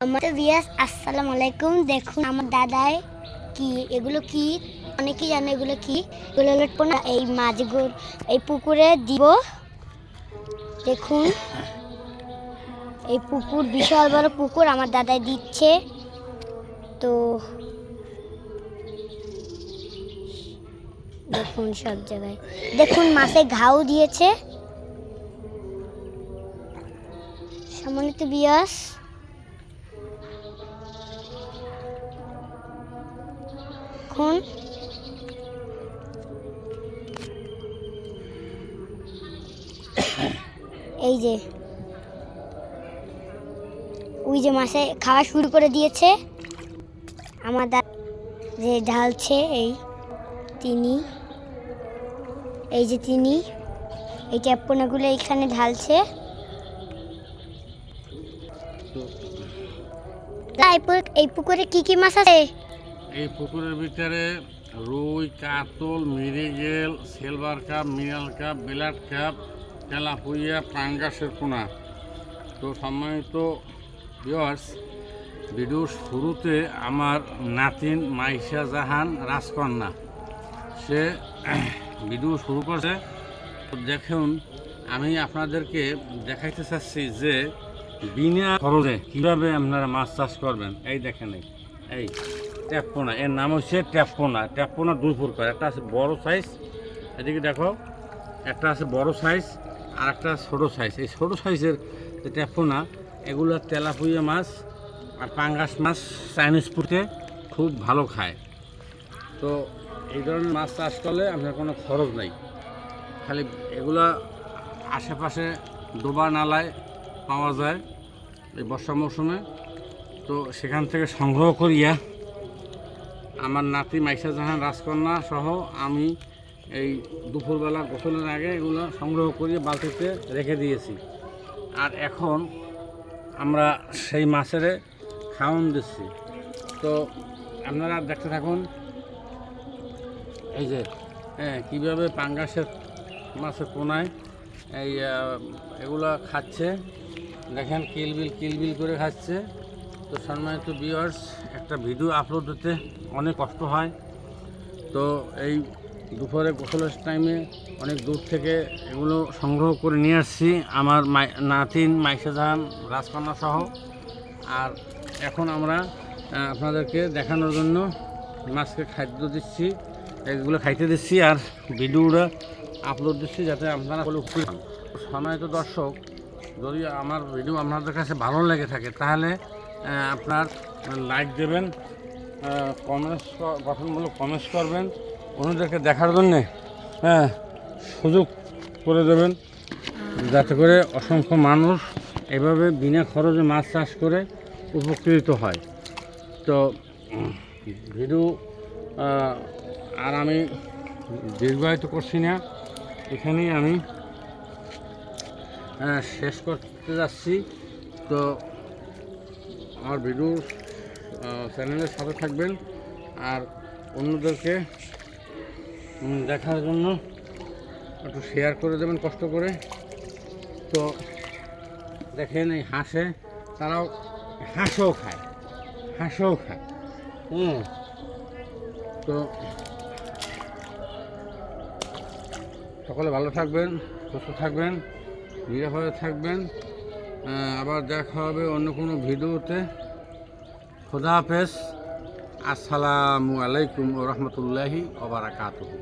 আমাদের বিয়াস আসসালামু আলাইকুম। দেখুন, আমার দাদায় কি, এগুলো কি? অনেকেই জানে এগুলো কি। এগুলো হলো পোনা এই মাছগুলো, এই পুকুরে দিব। দেখুন, এই পুকুর বিশাল বড় পুকুর আমার দাদাই দিচ্ছে। তো, দেখুন সব জায়গায়। দেখুন, মাছে ঘাও দিয়েছে। সম্মানিত বিয়াস এখন এই যে, ওই যে মাসে খাওয়া শুরু করে দিয়েছে। আমার দা যে ঢালছে, এই তিনি, এই যে তিনি, এই ট্যাপপোনাগুলো এইখানে ঢালছে। এই পুকুরে কি কি মাছ আছে? এই পুকুরের ভিতরে রুই, কাতল মিরিগেল সিলভার কাপ মিনাল কাপ, বিলাট কাপ তেলাপুইয়া পাঙ্গাসের পোনা। তো সম্মানিত ভিওয়ার্স ভিডিওর শুরুতে আমার নাতিন মাইশা জাহান রাজকন্যা। সে ভিডিও শুরু করছে। দেখুন, আমি আপনাদেরকে দেখাইতে চাচ্ছি যে বিনা খরচে কীভাবে আপনারা মাছ চাষ করবেন। এই দেখেন এই। এই ট্যাপপোনা এর নাম হচ্ছে ট্যাপপোনা ট্যাপপোনা দুই প্রকার, একটা আছে বড় সাইজ এদিকে দেখো, একটা আছে বড় সাইজ আর একটা ছোটো সাইজ এই ছোটো সাইজের যে ট্যাপপোনা এগুলো তেলাপুইয়া মাছ আর পাঙ্গাস মাছ চাইনিজ ফুটে খুব ভালো খায়। তো এই ধরনের মাছ চাষ করলে আপনার কোনো খরচ নেই। খালি এগুলা আশেপাশে ডোবা নালায় পাওয়া যায় এই বর্ষা মৌসুমে। তো সেখান থেকে সংগ্রহ করিয়া আমার নাতি মাইশা জাহান, রাজকন্যা সহ আমি এই দুপুরবেলা গোসলের আগে এগুলো সংগ্রহ করিয়ে বালতিতে রেখে দিয়েছি। আর এখন আমরা সেই মাছের খাওয়ান দিচ্ছি। তো আপনারা দেখতে থাকুন, এই যে হ্যাঁ কীভাবে পাঙ্গাসের মাছের পোনায় এই এগুলো খাচ্ছে। দেখেন, কিলবিল কিলবিল করে খাচ্ছে। তো সম্মানিত ভিউয়ার্স একটা ভিডিও আপলোড হতে অনেক কষ্ট হয়। তো এই দুপুরে গোসলের টাইমে অনেক দূর থেকে এগুলো সংগ্রহ করে নিয়ে আসছি। আমার নাতিন, মাইশা জাহান, রাজকন্যা সহ। আর এখন আমরা আপনাদেরকে দেখানোর জন্য মাছকে খাদ্য দিচ্ছি, এগুলো খাইতে দিচ্ছি আর ভিডিওটা আপলোড দিচ্ছি যাতে আপনারা। সম্মানিত দর্শক, যদি আমার ভিডিও আপনাদের কাছে ভালো লেগে থাকে, তাহলে আপনার লাইক দেবেন কমেন্টস গঠনমূলক কমেন্টস করবেন, অন্যদেরকে দেখার জন্যে হ্যাঁ সুযোগ করে দেবেন, যাতে করে অসংখ্য মানুষ এভাবে বিনা খরচে মাছ চাষ করে উপকৃত হয়। তো, ভিডিও আর আমি দীর্ঘায়িত করছি না, এখানেই আমি শেষ করতে যাচ্ছি। তো আমার ভিডিও চ্যানেলের সাথে থাকবেন। আর অন্যদেরকে দেখার জন্য একটু শেয়ার করে দেবেন কষ্ট করে। তো দেখেন এই হাঁসে, তারাও হাঁসও খায় হাঁসও খায়। হুম। তো সকলে ভালো থাকবেন, সুস্থ থাকবেন, নিরাপদে থাকবেন। আবার দেখা হবে অন্য কোনো ভিডিওতে। খোদা হাফেজ। আসসালামু আলাইকুম রহমতুল্লাহি ওবরাকাতুহু